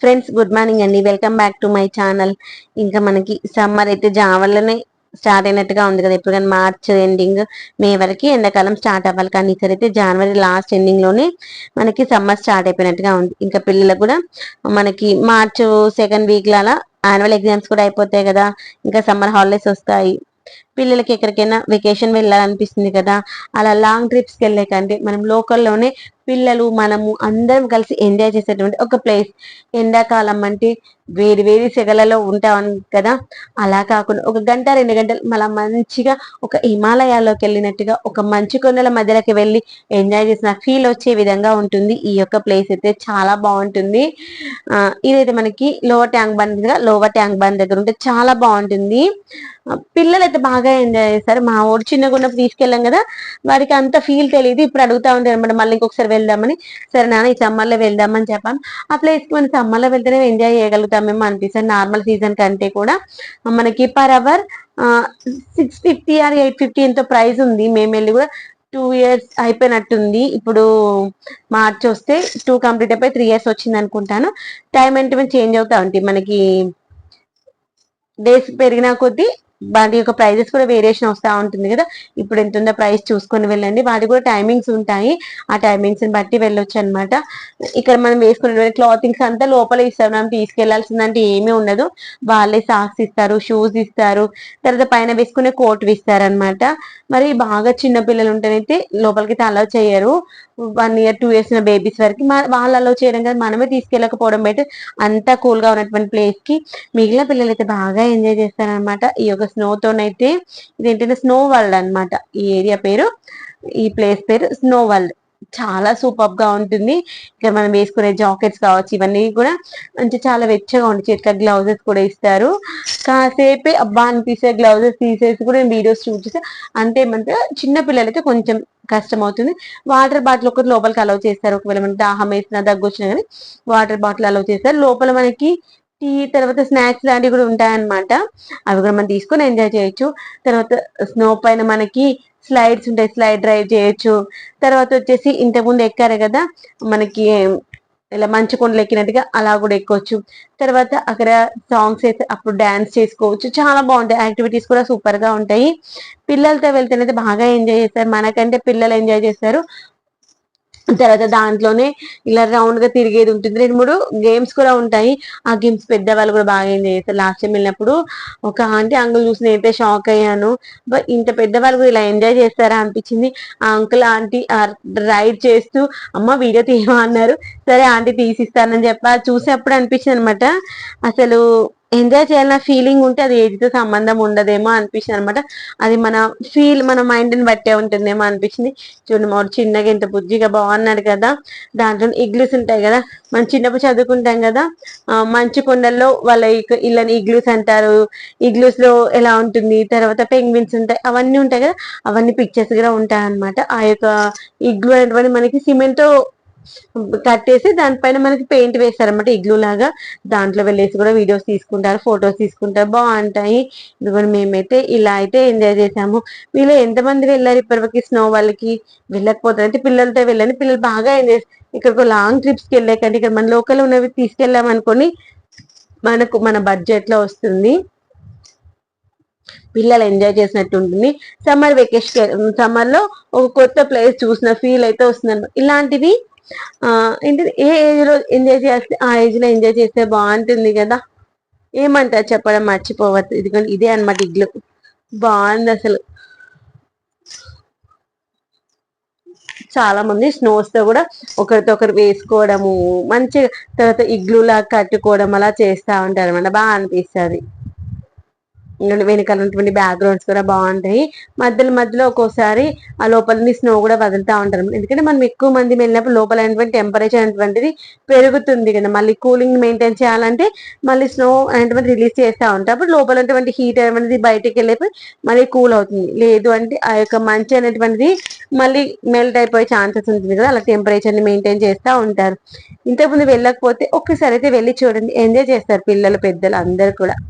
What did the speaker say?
Friends good morning అండి. Welcome back to my channel ఇంకా మనకి సమ్మర్ అయితే జావల్లనే స్టార్ట్ అయినట్టుగా ఉంది కదా. ఇప్పుడు కానీ మార్చ్ ఎండింగ్ మే వరకు ఎండాకాలం స్టార్ట్ అవ్వాలి. కానీ అయితే జనవరి లాస్ట్ ఎండింగ్లోనే మనకి సమ్మర్ స్టార్ట్ అయిపోయినట్టుగా ఉంది. ఇంకా పిల్లలకు కూడా మనకి మార్చ్ సెకండ్ వీక్ లాగా యాన్యువల్ ఎగ్జామ్స్ కూడా అయిపోతాయి కదా. ఇంకా సమ్మర్ హాలిడేస్ వస్తాయి. పిల్లలకి ఎక్కడికైనా వెకేషన్ వెళ్ళాలనిపిస్తుంది కదా. అలా లాంగ్ ట్రిప్స్కి వెళ్ళే కంటే మనం లోకల్లోనే పిల్లలు మనము అందరం కలిసి ఎంజాయ్ చేసేటువంటి ఒక ప్లేస్ ఎండాకాలం అంటే వేడి వేడి సెగలలో ఉంటాం కదా. అలా కాకుండా ఒక గంట రెండు గంటలు మళ్ళీ మంచిగా ఒక హిమాలయాల్లోకి వెళ్ళినట్టుగా ఒక మంచు కొండల మధ్యలోకి వెళ్ళి ఎంజాయ్ చేసిన ఫీల్ వచ్చే విధంగా ఉంటుంది. ఈ యొక్క ప్లేస్ అయితే చాలా బాగుంటుంది. ఇదైతే మనకి లోవర్ ట్యాంక్ బండ్ దగ్గర లోవర్ ట్యాంక్ బండ్ దగ్గర ఉంటే చాలా బాగుంటుంది. పిల్లలు అయితే బాగా ఎంజాయ్ చేస్తారు. మా ఊరు చిన్నగా ఉన్నప్పుడు తీసుకెళ్ళాం కదా. వాడికి అంత ఫీల్ తెలియదు ఇప్పుడు అడుగుతా ఉంటారు అనమాట. మళ్ళీ ఇంకొకసారి వెళ్దామని. సరే నాన్న ఈ సమ్మర్లో వెళ్దామని చెప్పాను. ఆ మనం సమ్మర్లో వెళ్తేనే ఎంజాయ్ చేయగలుగుతామేమో అనిపిస్తుంది. నార్మల్ సీజన్ కంటే కూడా. మనకి per hour six fifty or eight fifty ఎంతో ప్రైస్ ఉంది. మేము వెళ్ళి కూడా టూ ఇయర్స్ అయిపోయినట్టుంది. ఇప్పుడు మార్చ్ వస్తే టూ కంప్లీట్ అయిపోయి త్రీ ఇయర్స్ వచ్చింది అనుకుంటాను. టైం అంటే చేంజ్ అవుతా ఉంటాయి మనకి డేస్ పెరిగిన కొద్దీ వాటి యొక్క ప్రైజెస్ కూడా వేరియేషన్ వస్తూ ఉంటుంది కదా. ఇప్పుడు ఎంత ఉందో ప్రైస్ చూసుకొని వెళ్ళండి. వాటి కూడా టైమింగ్స్ ఉంటాయి. ఆ టైమింగ్స్ బట్టి వెళ్ళొచ్చు అనమాట ఇక్కడ మనం వేసుకునే క్లాతింగ్స్ అంతా లోపల ఇస్తారు మనం తీసుకెళ్ళాల్సిందంటే ఏమీ ఉండదు. వాళ్ళే సాక్స్ ఇస్తారు షూస్ ఇస్తారు. తర్వాత పైన వేసుకునే కోట్ ఇస్తారు అనమాట మరి బాగా చిన్న పిల్లలు ఉంటేనైతే లోపలికి అలౌ చేయరు. One year two years babies వరకు వాళ్ళు చేయడం కదా మనమే తీసుకెళ్ళకపోవడం బయట అంతా కూల్గా ఉన్నటువంటి ప్లేస్కి మిగిలిన పిల్లలు అయితే బాగా ఎంజాయ్ చేస్తారనమాట ఈ యొక్క స్నోతోనైతే ఇదేంటంటే స్నో వరల్డ్ అనమాట ఈ ఏరియా పేరు ఈ ప్లేస్ పేరు స్నో వరల్డ్ చాలా సూపర్గా ఉంటుంది. ఇక్కడ మనం వేసుకునే జాకెట్స్ కావచ్చు ఇవన్నీ కూడా మంచి చాలా వెచ్చగా ఉంటుంది చేతికి గ్లౌజెస్ కూడా ఇస్తారు. కాసేపే అబ్బా అనిపిస్తే గ్లౌజెస్ తీసేసి కూడా నేను వీడియోస్ చూపిస్తే అంటే మన చిన్న పిల్లలకి కొంచెం కష్టం అవుతుంది. వాటర్ బాటిల్ ఒకటి లోపలికి అలౌ చేస్తారు. ఒకవేళ మనకి దాహం వేసినా దగ్గు వచ్చినా కానీ వాటర్ బాటిల్ అలౌ చేస్తారు. లోపల మనకి టీ తర్వాత స్నాక్స్ లాంటివి కూడా ఉంటాయన్నమాట. అవి కూడా మనం తీసుకొని ఎంజాయ్ చేయొచ్చు. తర్వాత స్నో పైన మనకి స్లైడ్స్ ఉంటాయి. స్లైడ్ డ్రైవ్ చేయొచ్చు. తర్వాత వచ్చేసి ఇంతకుముందు ఎక్కారు కదా మనకి ఇలా మంచు కొండలు ఎక్కినట్టుగా అలా కూడా ఎక్కొచ్చు. తర్వాత అక్కడ సాంగ్స్ అయితే అప్పుడు డాన్స్ చేసుకోవచ్చు. చాలా బాగుంటాయి. యాక్టివిటీస్ కూడా సూపర్గా ఉంటాయి. పిల్లలతో వెళ్తేనైతే బాగా ఎంజాయ్ చేస్తారు. మనకంటే పిల్లలు ఎంజాయ్ చేస్తారు. తర్వాత దాంట్లోనే ఇలా రౌండ్గా తిరిగేది ఉంటుంది. రెండు మూడు గేమ్స్ కూడా ఉంటాయి. ఆ గేమ్స్ పెద్దవాళ్ళు కూడా బాగా ఎంజాయ్ చేస్తారు? లాస్ట్ టైం వెళ్ళినప్పుడు ఒక ఆంటీ అంకుల్ చూసి నేనైతే షాక్ అయ్యాను. ఇంత పెద్దవాళ్ళు కూడా ఇలా ఎంజాయ్ చేస్తారా అనిపించింది. ఆ అంకుల్ ఆంటీ రైడ్ చేస్తూ అమ్మ వీడియో తీయమన్నారు సరే ఆంటీ తీసిస్తానని చెప్పి చూసేప్పుడు అనిపించింది అనమాట అసలు ఎంజాయ్ చేయాలన్న ఫీలింగ్ ఉంటే అది ఏజ్తో సంబంధం ఉండదేమో అనిపించింది అనమాట అది మన ఫీల్ మన మైండ్ని బట్టే ఉంటుందేమో అనిపించింది. చూడండి మా చిన్నగా ఇంత బుజ్జిగా బాగున్నాడు కదా. దాంట్లో ఇగ్లూస్ ఉంటాయి కదా. మనం చిన్నప్పుడు చదువుకుంటాం కదా. మంచు కొండల్లో వాళ్ళ ఇళ్ళని ఇగ్లూస్ అంటారు. ఇగ్లూస్లో ఎలా ఉంటుంది? తర్వాత పెంగ్విన్స్ ఉంటాయి. అవన్నీ ఉంటాయి కదా. అవన్నీ పిక్చర్స్ కూడా ఉంటాయి అనమాట ఆ యొక్క ఇగ్లూ అనేటువంటి మనకి సిమెంట్ కట్టేసి దానిపైన మనకి పెయింట్ వేస్తారనమాట ఇగ్లూ లాగా దాంట్లో వెళ్ళేసి కూడా వీడియోస్ తీసుకుంటారు ఫొటోస్ తీసుకుంటారు. బాగుంటాయి. ఇదిగోండి మేమైతే ఇలా అయితే ఎంజాయ్ చేసాము వీళ్ళు ఎంతమంది వెళ్ళారు ఇప్పటివరకు స్నో వాళ్ళకి? వెళ్ళకపోతారు అంటే పిల్లలతో వెళ్ళని పిల్లలు బాగా ఎంజాయ్ ఇక్కడికి లాంగ్ ట్రిప్స్కి వెళ్ళాకంటే ఇక్కడ మన లోకల్ ఉన్నవి తీసుకెళ్ళాం అనుకోని మనకు మన బడ్జెట్లో వస్తుంది. పిల్లలు ఎంజాయ్ చేసినట్టు ఉంటుంది. సమ్మర్ వెకేషన్ సమ్మర్లో ఒక కొత్త ప్లేస్ చూసిన ఫీల్ అయితే వస్తుంది ఇలాంటివి ఏంటి ఏ ఏజ్లో ఎంజాయ్ చేస్తే ఆ ఏజ్లో ఎంజాయ్ చేస్తే బాగుంటుంది కదా. ఏమంటారు చెప్పడం మర్చిపోవద్దు. ఎందుకంటే ఇదే అనమాట ఇగ్లు బాగుంది అసలు. చాలా మంది స్నోస్తో కూడా ఒకరితో ఒకరు వేసుకోవడము మంచిగా తర్వాత ఇగ్లులా కట్టుకోవడం అలా చేస్తా ఉంటారు అనమాట బాగా అనిపిస్తుంది. వెనకాలటువంటి బ్యాక్గ్రౌండ్స్ కూడా బాగుంటాయి. మధ్యలో మధ్యలో ఒక్కోసారి ఆ లోపల స్నో కూడా వదులుతూ ఉంటారు. ఎందుకంటే మనం ఎక్కువ మంది వెళ్ళినప్పుడు లోపల టెంపరేచర్ అనేటువంటిది పెరుగుతుంది కదా. మళ్ళీ కూలింగ్ మెయింటైన్ చేయాలంటే మళ్ళీ స్నో అనేటువంటి రిలీజ్ చేస్తూ ఉంటాం అప్పుడు లోపల హీట్ అనేది బయటకు వెళ్ళిపోయి మళ్ళీ కూల్ అవుతుంది. లేదు అంటే ఆ యొక్క మంచి అనేటువంటిది మళ్ళీ మెల్ట్ అయిపోయే ఛాన్సెస్ ఉంటుంది కదా. అలా టెంపరేచర్ని మెయింటైన్ చేస్తూ ఉంటారు. ఇంతకుముందు వెళ్ళకపోతే ఒక్కసారి అయితే వెళ్ళి చూడండి. ఎంజాయ్ చేస్తారు పిల్లలు పెద్దలు అందరు కూడా.